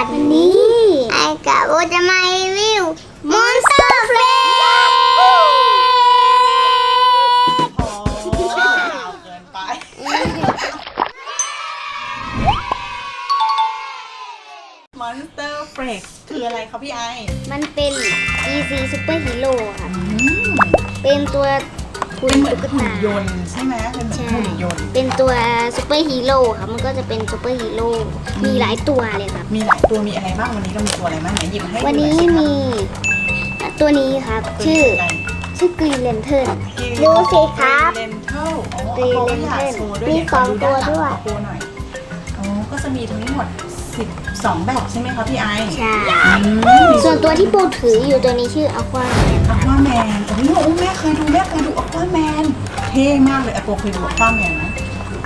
วันนี้ไอ้กะโอจะมารีวิว Monster f l a s โอ้ยาวเกินไป Monster Fresh คืออะไรครับพี่ไอมันเป็น DC Super Hero ค่ะอืมเป็นตัว เป็หุ่นนเหมือนตุ๊กหุ่นตายนต์ใช่ไหมเป็นเหมือนใช่หุ่นยนต์ เป็นตัวซูเปอร์ฮีโร่ค่ะมันก็จะเป็นซูเปอร์ฮีโร่ มีหลายตัวเลยครับ มีหลายตัวมีอะไรบ้างวันนี้เรามีตัวอะไรบ้างไหนหยิบมาให้ดูวันนี้หอยสิมี ตัวนี้ครับคะชื่ออะไรชื่อกรีนเลนเทิร์น Green ดูสิครับ Lentil อ๋อ Green เอาอยาก Lantern โชว์ด้วยมีเนี่ยสองขดูด้านหลัตัวด้วยขอโชว์หน่อยอ๋อก็จะมีทั้งหมด12 แบบใช่ไหมคะพี่ไอใช่อืมส่วนตัวที่โปรถืออยู่ตัวนี้ชื่ออควาอ ควาแมนโอ้โหแม่เคยดูแม่เคยดูอควาแมนเท่มากเลยอโปเคยดูอควาแมนไหม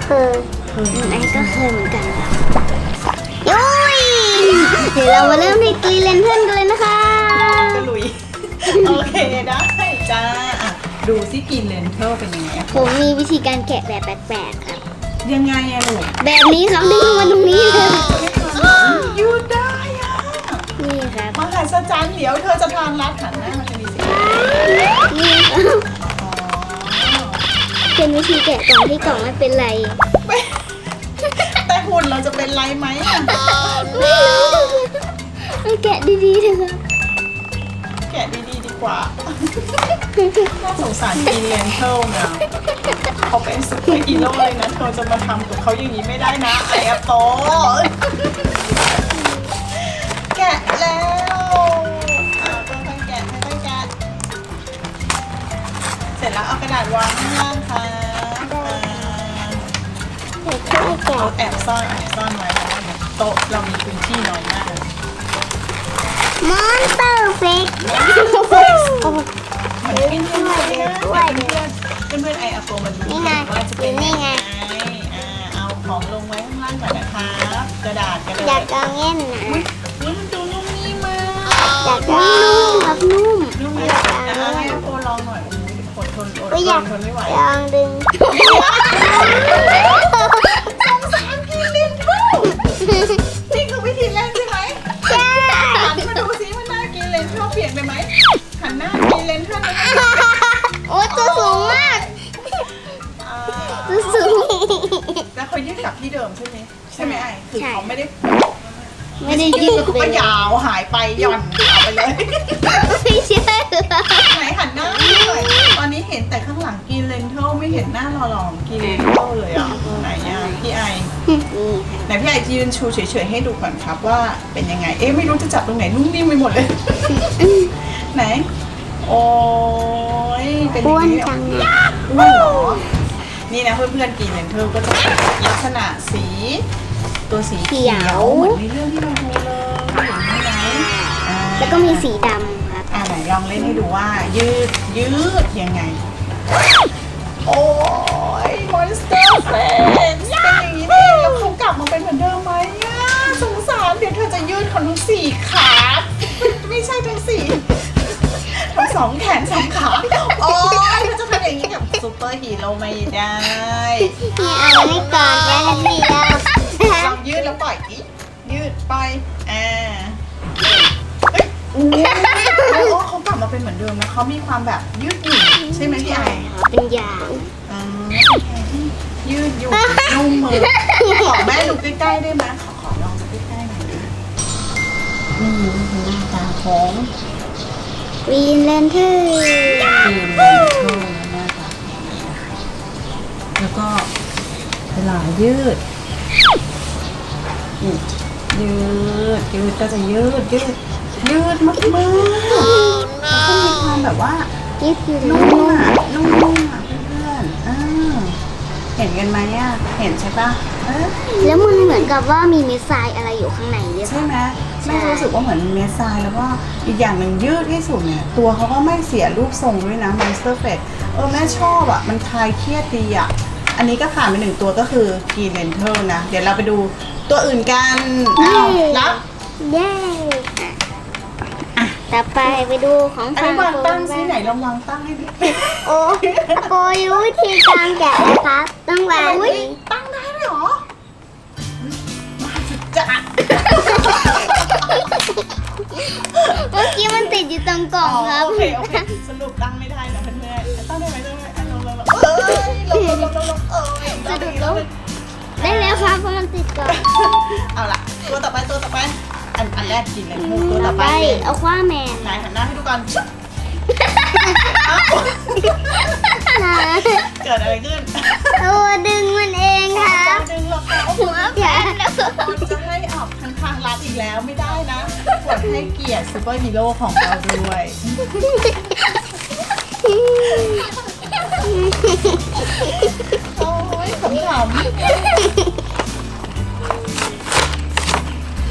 เคยเคยไอ้ก็เคยเหมือนกันครับยุ้ยเดี๋ยวเรามาเริ่มที่กรีนเลนเทิร์นกันเลยนะคะก็ลุยโอเคได้จ้าอะดูซิกินเลนเทลเป็นยังไงอะผมมีวิธีการแกะแบบแปลกๆครับยังไงอะลูกแบบนี้ครับดึงลงมาตรงนี้เลยยืดได้อะนี่ครับมหัศจรรย์เดี๋ยวเธอจะทานรัดหันหน้ามาจะดีสิ นี่ครับอ๋อเป็นวิธีแกะกล่องที่กล่องไม่เป็นไร แต่หุ่นเราจะเป็นไรไหมอะไม่รู้เอาแกะดีๆเถอะครับแกะดีๆดีกว่า น่าสงสารกินเลนเทลเนี่ยเขาเป็นซุปเปอร์ฮีโร่เลยนะเธอจะมาทำกับเขาอย่างนี้ไม่ได้นะไอแอปโตแกะแล้ว ร็จแล้วเอากระดาษวางข้างล่างค่ะเดี๋ยวช่วยแอาแอบซ่อนแอบซ่อนไว้เพราะเดี๋ยวโต๊ะเรามีพื้นที่น้อยมากมอนเตอร์เฟกเหมือนเป็นเพื่อนเลยนะด้วยเพื่อนเพื่อนเพื่อนไออาโปมาดูว่าจะเป็นยังไงอ่าเอาของลงไว้ข้างล่างก่อนนะคะกระดาษกระอยาดากษเอาเงี้ยนะอุ๊ยมันดูนุ่มนิ่มมากอยากเอานุ่มครับนุ่มนุ่มอยากอะ โอ้ยอดทนอดก็ทอยานกทนไม่ไหวลองดึงสงสารกินลิ้นทูนี่คือวิธีเล่นใช่ไหมใช่หันมาดูซิมันน่ากินเลนเทลเปลี่ยนไปไหมหันหน้ากินเลนเทลไปไหมโอ้ตัวสูงมากอ่าตัวสูง แล้วเขายืดกลับที่เดิมใช่ไหมใช่ไหมไอคือใช่ เขาไม่ได้ไม่ได้ยืดเขาไปก็เลยยาวหายไปหย่อนเอาไปเลย ไม่ใช่ เทลไม่เห็นหน้าหล่อๆของกินเลนเทลเลยอะไหนอะพี่ไอนี่ไหนพี่ไอยืนชูเฉยๆให้ดูก่อนครับว่าเป็นยังไง เอ๊ะไม่รู้จะจับตรงไหนนุ่มนิ่มไปหมดเลย ไหน โอ้ยเป็นออ้ย่าวงนนี้จังอ้วนเหรอนี่นะเพื่อนๆกินเลนเทลก็จะเป็นลักษณะสี ตัวสีเขียวเหมือนในเรื่องที่เราดูเลยเห็นไหมอ่าแล้วก็มีสีดำครับอ่าไหนลองเล่นให้ดูว่ายืดยืดยังไง สองแขนสองขาโอ้ยเธอจะทำอย่างนี้กับซูเปอร์ฮีโร่ไม่ได้นี่เอาไว้ก่อนแล้วเดียวลองยืดแล้วปล่อยดิยืดไปอ่าเฮ้ยอู้โอ้เขากลับมาเป็นเหมือนเดิมนะเขามีความแบบยืดหยุ่นใช่ไหมพี่ไอเป็นยางอ่ายืดหยุ่นนุ่มมือขอแม่ดูใกล้ๆได้ไหมขอขอลองสักใกล้ๆหน่อยดินี่คือหน้าตาของ วีนเลนเทอร์ครีมเลนเทลหน้าตาของนี้นะคะแล้วก็เวลายืดนี่ยืดยืดก็จะยืดยืดยืดมากๆแล้วก็มีความแบบว่ายืดอยู่นุ่นุ่มมอะนุ่มๆอะเพื่อนๆอ่าเห็นกันไหมอะเห็นใช่ปะเออแล้วมันเหมือนกับว่ามีเม็ดทรายอะไรอยู่ข้างในด้วยใช่ไหมใช่ แม่รู้สึกว่าเหมือนเมสไซน์แล้วก็อีกอย่างหนึ่งยืดที่สุดเนี่ย ตัวเขาก็ไม่เสียรูปทรงด้วยนะ Monster f e t เออแม่ชอบอะ มันคลายเครียดดีอะ อันนี้ก็ผ่านไปหนึ่งตัวก็คือ g r e n t e l นะ เดี๋ยวเราไปดูตัวอื่นกันอ้าวรับเย้อะต่อไปไปดูของอันฟันี้งวางตั้งโปรซิไหนลองวางตั้งให้ดิโอ้โปรรู้วิธีการแกะนะครับ ต้องวางอุ๊ยนี้ตั้งได้เลยเหรอมาจะ อยู่ตรงกล่องครับ โอเคโอเคสรุปตั้งไม่ได้นะเพื่อนๆตั้งได้ไหมตั้งได้ไหมลงลงลงเอ้ยลงลงลงลงลงเอ้ยสะดุดล้ม ได้แล้วครับเพราะมันติดกล่องเอาล่ะ ตัวต่อไปตัวต่อไป อันอันแรกกินเลยงูตัวต่ต่ออไปไปเลยเอาคว้าแมนไหนหันหน้าให้ดูก่อนชึบเอ้านะเกิดอะไรขึ้นตัวดึงมันเองครับ ดึงหรอกค่ะโอ้โหหัวแผลคนจะให้ออก ทางทางรัดอีกแล้วไม่ได้นะควรให้เกียรติซูเปอร์ฮีโร่ของเราด้วยโอ้ยขำ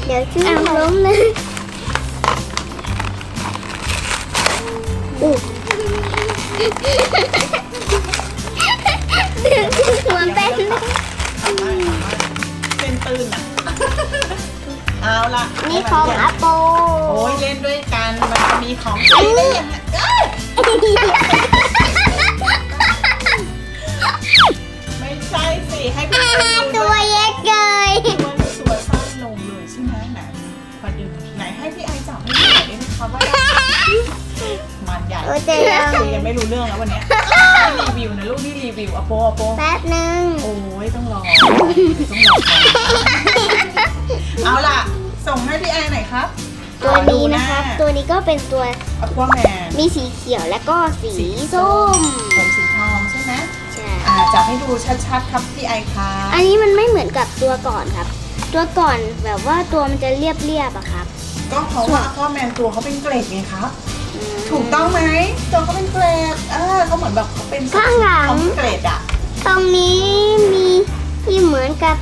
เดี๋ยวชื่อล้มเลย นี่ของอาโปโอ้ยเล่นด้วยกัน มันจะมีของใช้ได้ยังไงเอ้ยไม่ใช่สิให้เพื่อนๆดูตัด้ววยเล็กเลยมันตัวสั้นลงเลยใช่ไหมไหนขอดึงไหนให้พี่ไอจับให้ดูหน่อยได้ไหมคะว่ามันใหญ่โอ้เจ๋งคุยกันไม่รู้เรื่องแล้ววันเนี้ยรีวิวนะลูกนี่รีวิวอะโปอะโป แป๊บนึง โอ้ยต้องรอ ต้องรอก่อนเอาล่ะ ส่งให้พี่ไอหน่อยครับตัวนี้นะครับตัวนี้ก็เป็นตัวอควาแมนมีสีเขียวและก็สีสีส้ส้มมผมสีทองใช่ไหมใช่อ่าจับให้ดูชัดๆครับพี่ไอคะอันนี้มันไม่เหมือนกับตัวก่อนครับ ตัวก่อนแบบว่าตัวมันจะเรียบๆอะครับก็เพราะว่าอควาแมนตัวเขาเป็นเกรดไงครับถูกต้องไหมตัวเขาเป็นเกรดเออเขาเหมือนแบบเขาเป็นข้างหลัง เขาเป็นเกรดอะตรงนี้มีที่เหมือนกับ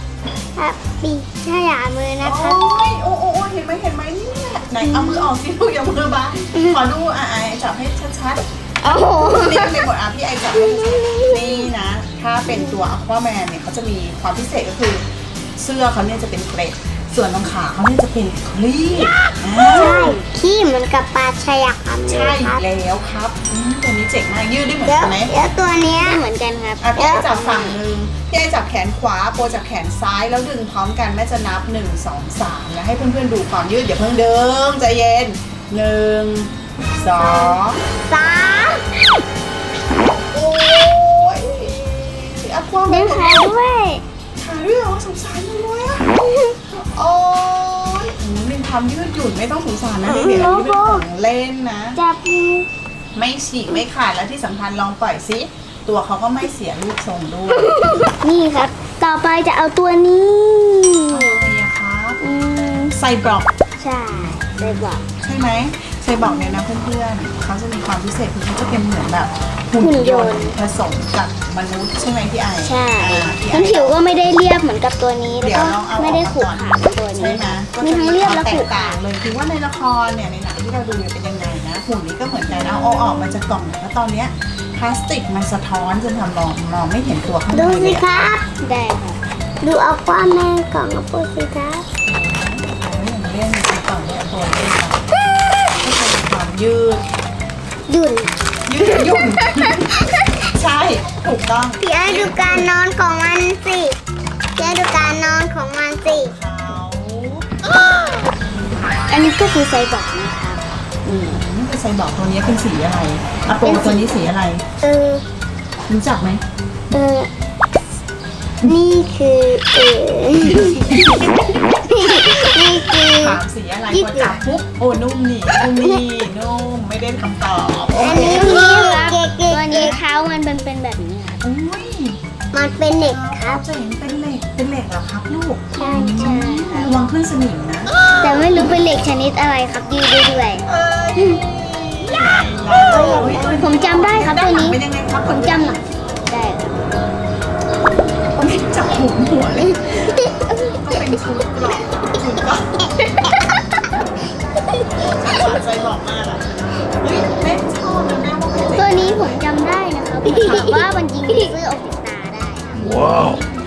ครับปีก ขยามือนะคะโอ้ยโอ้โอ้โอ้เห็นไหมเห็นไหมเนี่ยไหนเอามือออกสิลูกอย่ามือบังขอดูอะไอจับให้ชัดๆโอ้โหนี่เป็นบทอาพี่ไอจับให้ชัดนี่นะ ถ้าเป็นตัวอควาแมนเนี่ยเขาจะมีความพิเศษก็คือ เสื้อเขาเนี่ยจะเป็นเกรด ส่วนตรงขาเขาเนี่ยจะเป็นคลีบอ่าใช่ขี้เหมือนกับปลาชายคำเลใช่ยครับแล้วครับอืมตัวนี้เจ๋งมากยืดได้เหมือนแล้วกันไหมแล้วตัวเนี้ยเหมือนกันครับอะพี่ไอจับฝั่งหนึ่งพี่ไอจับแขนขวาโปรจับแขนซ้ายแล้วดึงพร้อมกันแม่จะนับ1 2 3แล้วให้เพื่อนๆดูความยืดอย่าเพิ่งเดิมใจเย็นหนึ่งสองสามโอ้ยอควาแมดึนงขาด้วยขาด้วยเหรอสงสารจังเลยอะ โอ้ยอืมเป็นความยืดหยุ่นไม่ต้องสงสารนะเด็กๆอันนี้เป็นของเล่นนะ จับไม่ฉีกไม่ขาดแล้วที่สำคัญลองปล่อยซิ ตัวเขาก็ไม่เสียรูปทรงด้วยนี่ครับ ต่อไปจะเอาตัวนี้อะไรอะครับอืมไซบล็อกใช่เลยบอก ใช่ไหมไซบล็อกเนี่ยนะเพื่อนๆเขาจะมีความพิเศษคือเขาจะเป็นเหมือนแบบ หุ่นยนต์ผสมกับมนุษย์ใช่ไหมพี่ไอใช่อ่าพี่ไอพื้นผิวก็ไม่ได้เรียบเหมือนกับตัวนี้แล้วเดี๋ยวก็ลองเอาไม่ได้ขรุออกขระมาเหมือนตัวใช่นี้ไหมก็มีจะทั้งมีเรีคยบวามและแตขรุกขระต่างเลยคือว่าในละครเนี่ยในหนังที่เราดูเนี่ยเป็นยังไงนะหุ่นนี้ก็เหมือนกันนะเอาออกมาจากกล่องแล้วตอนเนี้ยพลาสติกมันสะท้อนจนทำมองมองไม่เห็นตัวข้างในดูเลสิยคอะรับได้ครับดูเอาความแม่กล่องเอาปูสิครับอย่างเล่นในกล่องเนี่ยตัวเล่นอะก็จะมีความยืด หยุ่น ยืดหยุ่น ใช่ ถูกต้องพี่ไอ้ดูการนอนของมันสิพี่ไอ้ดูการนอนของมันสิเขาอันนี้ก็คือไซบอร์กนะครับอืมนี่คือไซบอร์กตัวนี้เป็นสีอะไรอะโปตัวนี้สีอะไร เออ รู้จักไหมเออ นี่คือเออ นี่คือ ถามสีอะไรพอจับปุ๊บโอ้นุ่มนี่นุ่มนี่นุ่มไม่ได้คำตอบโออันเคนี้คือตัวนี้เท้ามันเป็นเป็นแบบนี้ครับอุ้ยมันเป็นเหล็กครับจะเห็นเป็นเหล็กเป็นเหล็กเหรอครับลูกใช่ใช่ครับระวังขึ้นสนิมนะแต่ไม่รู้เป็นเหล็กชนิดอะไรครับยืดได้ด้วยเอ้ยผมจำได้ครับตัวนี้เป็นยังไงครับผมจำหน่อยได้ครับผมไม่จับหัวหัวเลยก็เป็นชุดกรอบ ชุดกรอบใจบอกมากอะเฮ้ยแม่ชอบนะแม่ว่าเป็นตัวนี้ผมจำได้นะครับถามว่ามันยิงเลเซอร์ออกจากตาได้ครับ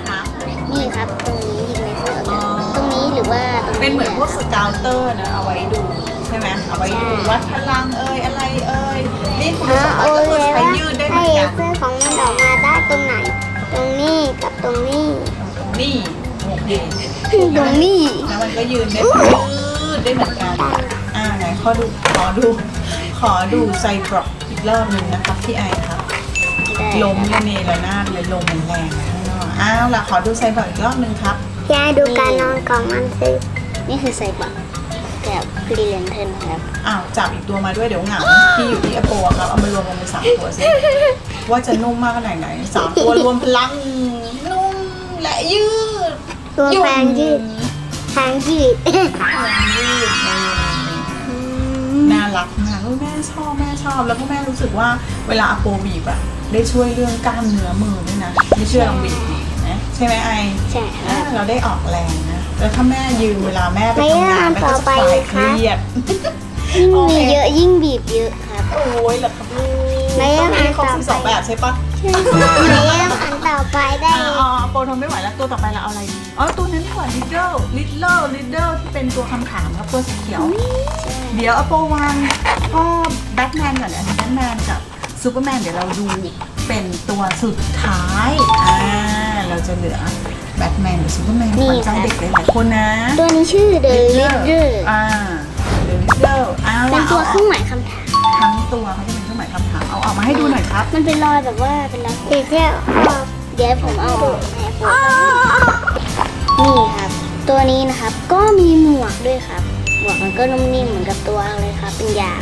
ครับนี่ครับตรงนี้ยิงเลเซอร์ออกจากตรงนี้หรือว่าตรงเป็นเหมือนพวกสเกาวเตอร์นะเอาไว้ดูใช่ไหมเอาไว้ดูวัดพลังเอ่ยอะไรเอ่ยนี่คุณอ่าสมบัโอติก็เลคือใช้ว่ายืดได้เหให้มือนเลกันเซอร์ของมันออกมาได้ตรงไหน ตรงนี้กับตรงนี้ นี่โอเค ตรงนี้แล้วมันก็ยืนได้ยืดได้เหมือนกันอ่าไหนขอดู ขอดู ขอดูไซบรอกอีกรอบหนึ่งนะครับพี่ไอครับได้ลมระเนระนาดเลยลมมันแรงนะข้างนอกอ้าวล่ะขอดูไซบรอกอีกรอบหนึ่งครับยายดูการนอนของมันสินี่คือไซบักกับกรีเลนเทนครับอ้าวจับอีกตัวมาด้วยเดี๋ยวเหงาที่อยู่ที่อโปอะครับเอามารวมลงเป็นสามตัวสิว่าจะนุ่มมากขนาดไหนสามตัวรวมพลังนุ่มและยืด ตัวแปลงยืดทางยืดแรงยืดน่ารักมากแม่ชอบแม่ชอบ แล้วก็แม่รู้สึกว่าเวลาอโปบีบอะได้ช่วยเรื่องกล้ามเนื้อมือด้วยนะ ไม่เชื่อลองบีบดีนะใช่ไหมไอใช่คอ่ารับเราได้ออกแรงนะ แล้วถ้าแม่ยืนเวลาแม่ไปไม่ทำงานได้แม่ก็จะคลายเครียดยิ่งมีเยอะยิ่งบีบเยอะครับ โอ้ยเหรอครับลูกไม่ต้องได้มีครบตามสิบสองไปแบบใช่ปะไม่ได้อันต่อไปได้อ่าอ๋อโปรทนไม่ไหวแล้วตัวต่อไปเราเอาอะไรดี อ๋อตัวนั้นดีกว่า little little little ที่เป็นตัวคำถามครับตัวสีเขียว เดี๋ยวเอาโปรวางพ่อแบทแมนก่อนเดี๋ยวอันนี้แบทแมนกับซูเปอร์แมนเดี๋ยวเราดูเป็นตัวสุดท้าย อ่า เราจะเหลือแบทแมนกับซูเปอร์แมนนี่ขวัญใจค่ะเด็กหลายๆคนนะ ตัวนี้ชื่อ The Leader อ่า The Leader อ่าเป็นตัวเครื่องหมายคำถาม ทั้งตัวเขาจะเป็นเครื่องหมายคำถาม เอาออกมาให้ดูหน่อยครับ มันเป็นรอยแบบว่าเป็นรอยเดี๋ยวเดี๋ยวผมเอาออกให้ผม นี่ครับ ตัวนี้นะครับก็มีหมวกด้วยครับ หมวกมันก็นุ่มนิ่มเหมือนกับตัวเลยครับ เป็นยาง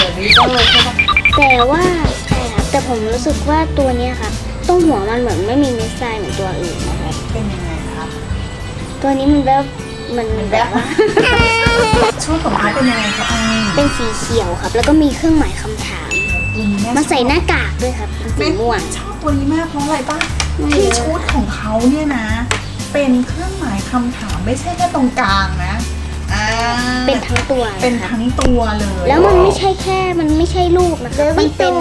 The Leader ใช่ปะแต่ว่าใช่ครับ แต่ผมรู้สึกว่าตัวเนี้ยครับตรงหัวมันเหมือนไม่มีเม็ดทรายเหมือนตัวอื่นนะครับ เป็นยังไงครับตัวนี้มันแบบมันแบบว่าช่วงของเขาเป็นยังไงครับอันเป็นสีเขียวครับ แล้วก็มีเครื่องหมายคำถามตัวนี้แม่มาใส่หน้ากากด้วยครับเป็นสีแม่ม่วง ชอบตัวนี้มากเพราะอะไรปะไม่ที่รู้ชุดของเขาเนี่ยนะ เป็นเครื่องหมายคำถามไม่ใช่แค่ตรงกลางนะอ่าเป็นทั้งตัวเป็นครับทั้งตัวเลยแล้วมันไม่ใช่แค่ มันไม่ใช่รูปนะคะ มันเป็น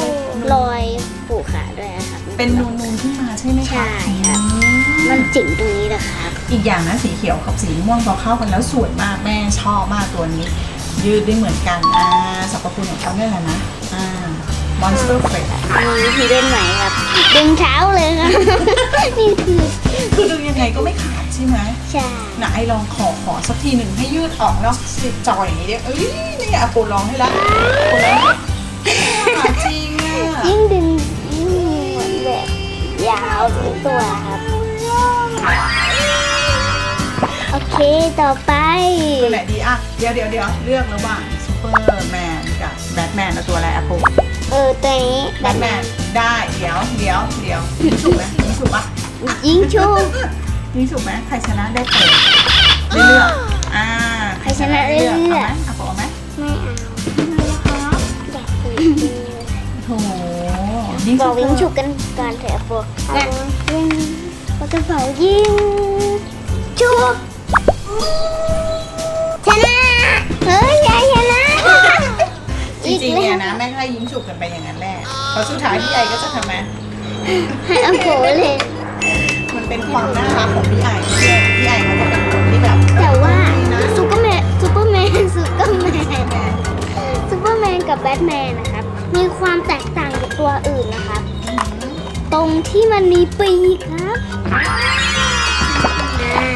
รอยผูกขาด้วยนะครับเป็นนูนๆขึ้นมาใช่ไหมคะใช่ครับอืมมันจิ๋งตรงนี้แหละครับอีกอย่างนะสีเขียวกับสีม่วงพอเข้ากันแล้วสวยมากแม่ชอบมากตัวนี้ ยืดได้เหมือนกันอ่าสรรพคุณของเขาเนี่ยแหละนะอ่า Monster Fresh มีวิธีเล่นใหม่ครับ ดึงเท้าเลยครับนี่คือคือดึงยังไงก็ไม่ขาดใช่ไหมใช่นะไอลองขอขอสักทีหนึ่งให้ยืดออกนอกสิจอยอย่างนี้ดิเอ้ยนี่อะปูลองให้ละปูลองให้ขาดจริงอะยิ่งดึงยิ่งเหมือนแบบยาวถึงตัวครับ โอเคต่อไปตัวไหนดีอะเดี๋ยวเดี๋ยวเดี๋ยวเลือกระหว่างซูเปอร์แมนกับแบทแมนเอาตัวอะไรอะปูเออตัวนี้แบทแมน ได้เดี๋ยวเดี๋ยวเดี๋ยวยิงถูกไหมยิงถูกปะยิงชูยิงถูกไหมใครชนะได้เปิดได้เลือกอ่าใครชนะได้เลือกเอาไหมเอาปูเอาไหมไม่เอาครับอยากดูโถยิงบอกวิ่งเถฉุอะกกันก่อนเถอะโปยิงปากกระเป๋ายิงฉุกชนะเฮ้ยยายชนะจริงๆเนี่ยนะแม่ให้ยิงฉุกกันไปอย่างนั้นแหละ พอสุดท้ายพี่ใหญ่ก็จะทำไมให้เอาโผเลยมันเป็นความน่ารักของพี่ไอเนี่ยพี่ไอเขาจะเป็นคนที่แบบแต่ว่าซูเปอร์แมนซูเปอร์แมนซูเปอร์แมนซูเปอร์แมนกับแบทแมนนะครับ มีความแตกต่างจากตัวอื่นนะครับ ตรงที่มันมีปีกครับอ่า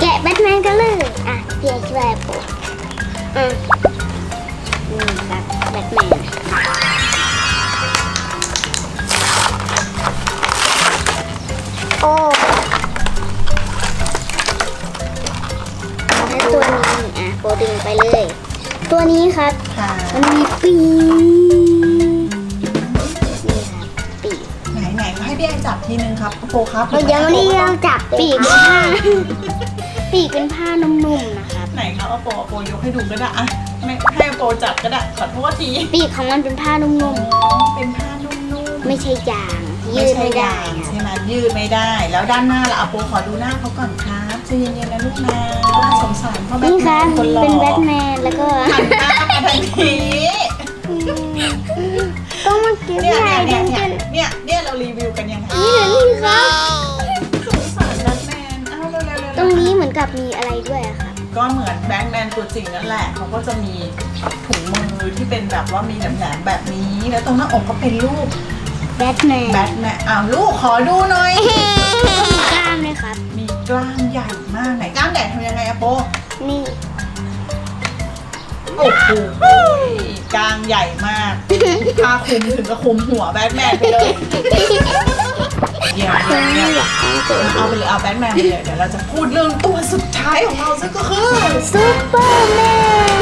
แกะแบทแมนกันเลย อะเพียช่วยปุ๊บ มันมีปีกนี่ครับปีกไหนไหนๆให้พี่ไอจับทีนึงครับโปครับเรายังไม่ได้ลองจับปีกเป็นผ้า ปีกเป็นผ้านุ่มๆนะครับ ไหนครับเอาโปเอาโปยกให้ดูก็ได้อะไม่ให้โปจับก็ได้ขอโทษทีปีกของมันเป็นผ้านุ่มอ๋อเป็นผ้านุ่มๆ ไม่ใช่ยาง ๆยืดไม่ได้ใช่ครับ ใช่ไหมยืดไม่ได้ แล้วด้านหน้าล่ะเอาโปขอดูหน้าเขาก่อนครับใจเย็นๆนะลูกนะสงสารพ่อแม่นี่ครับคนหล่อเป็นแบทแมนแล้วก็หันหน้า มาทางนี้ต้องมาเก็บเนี่ยใหญ่เนี่ยดัเนี่ยนเนี่ยกันเนี่ยเนี่ยเรารีวิวกันยังไงนี่นี่ครับสงสารแบทแมนเอาเร็วๆๆๆตรงนี้เหมือนกับมีอะไรด้วยอะครับก็เหมือนแบทแมนตัวจริงนั่นแหละเขาก็จะมีถุงมือที่เป็นแบบว่ามีแหลมๆแบบนี้ แล้วตรงหน้าอกก็เป็นรูปแบทแมนแบทแมนอ้าวลูกขอดูหน่อย ก็มีกล้ามเลยครับ มีกล้ามใหญ่มากไหนกล้ามใหญ่ทำยังไงอะโป นี่ โอ้โหกลางใหญ่มากผ้าคลุมถึงกับคลุมหัวแบทแมนไปเลยเยี่ยมเยี่ยมเยี่ยมอยากให้ตัวเอาไปเลยเอาแบทแมนไปเลยเดี๋ยวเราจะพูดเรื่องตัวสุดท้ายของเราซึ่งก็คือซูเปอร์แมน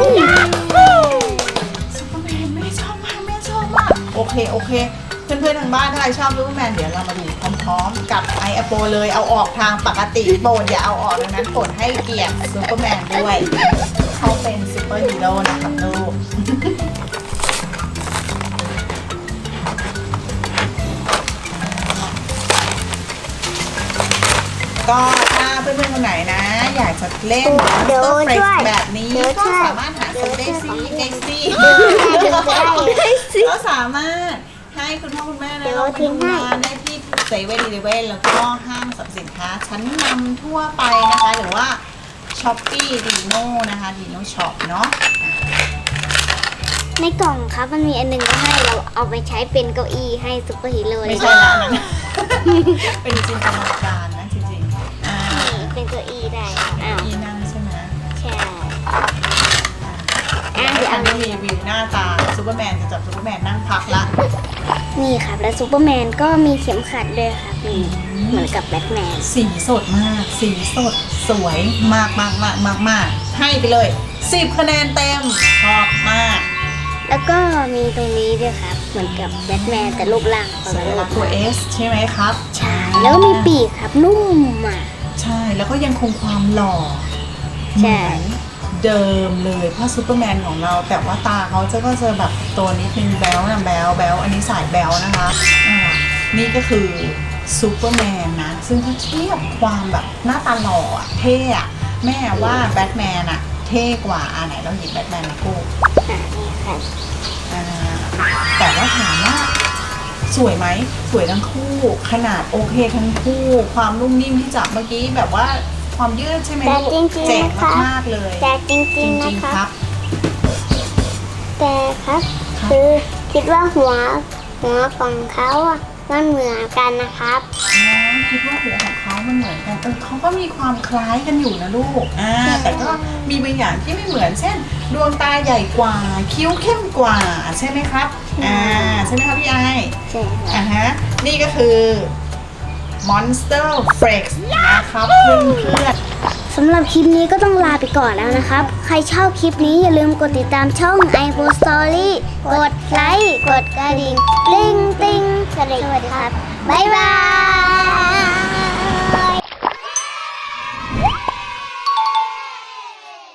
ซูเปอร์แมนไม่ชอบมากไม่ชอบมากโอเคโอเค เพื่อนๆทางบ้านถ้าใครชอบซูเปอร์แมนเดี๋ยวเรามาดูพร้อมๆ กับไอแอปโปเลยเอาออกทางปกติโปรดอย่าเอาออกดังนั้นโปรดให้เกียรติซูเปอร์แมนด้วย เขาเป็นซูเปอร์ฮีโร่นะครับลูกก็ถ้าเพื่อนๆคนไหนนะ อยากจะเล่นเดี๋ยว Monster ช่วย Flex แบบนี้เดี๋ยวก็ช่วยสามารถหาซื้อได้ซีได้ซีเดี๋ยวจะได้ก็สามารถ ให้คุณพ่อคุณแม่เดี๋นะยวเราไปทิ้งดูให้งานได้ที่เซเว่นอีเลเว่นแล้วก็ห้างสรรพสินค้า ชั้นนำทั่วไปนะคะ หรือว่าช้อปปี้ดีโน่นะคะดีโน่ช็อปเนาะ ในกล่องครับมันมีอันหนึงก็ให้เราเอาไปใช้เป็นเก้าอี้ให้ซูเปอร์ฮีโร่เลไม่ยใช่ละอันนั้นเป็นจินตนาการนะจริงๆอ่าเป็นเก้าอี้ได้ อะเดี๋ยวอันนี้รีวิวหน้าตาซูเปอร์แมนจะจับซูเปอร์แมนนั่งพักละ นี่ครับ แล้วซูเปอร์แมนก็มีเข็มขัดด้วยครับนี่เหมือนกับแบทแมน สีสดมาก สีสดสวยมากมากมากมากมากให้ไปเลย10คะแนนเต็มชอบมาก แล้วก็มีตรงนี้ด้วยครับ เหมือนกับแบทแมนแต่รูปร่างคนสัละญรูลัปกษณ์ตัว S ใช่ไหมครับ ใช่แล้วก็มีปีกครับนุ่มอะ ใช่แล้วก็ยังคงความหล่อใช่เหมือน เดิมเลยพราะซูเปอร์แมนของเรา แต่ว่าตาเขาจะก็จะแบบตัวนิดนึงแบลนะแบลแบลอันนี้สายแบลนะคะอ่านี่ก็คือซูเปอร์แมนนะ ซึ่งถ้าเทียบความแบบหน้าตาหล่ออะเท่อะแม่ว่าแบทแมนอะเท่กว่าอันไหนเราหยิบแบทแมนมาคู่อ่าแต่ว่าถามว่าสวยไหมสวยทั้งคู่ ขนาดโอเคทั้งคู่ ความนุ่มนิ่มที่จับเมื่อกี้แบบว่า ความยืดใช่ไหมแต่ลูกจริงเจ๋ๆงนะคะ มากๆเลยแต่จจริงๆรินะงคๆรับครับ แต่ครับครับ คือคิดว่าหัวหัวของเขาอะมันเหมือนกันนะครับอ๋อคิดว่าหัวของเขามันเหมือนกันเออเขาก็มีความคล้ายกันอยู่นะลูกอ่าแต่ก็มีบางอย่างที่ไม่เหมือน เช่น ดวงตาใหญ่กว่า คิ้วเข้มกว่า ใช่ไหมครับ อ่า ใช่ไหมครับพี่ไอ ใช่ครับ อ่าฮะนี่ก็คือ Monster Flex นะครับเพื่อนเพื่อนสำหรับคลิปนี้ก็ต้องลาไปก่อนแล้วนะครับ ใครชอบคลิปนี้อย่าลืมกดติดตามช่อง i p o Story กดไลค์ กดกระดิ่ง ติ้งติ้งสวัสดีครับ บ๊ายบาย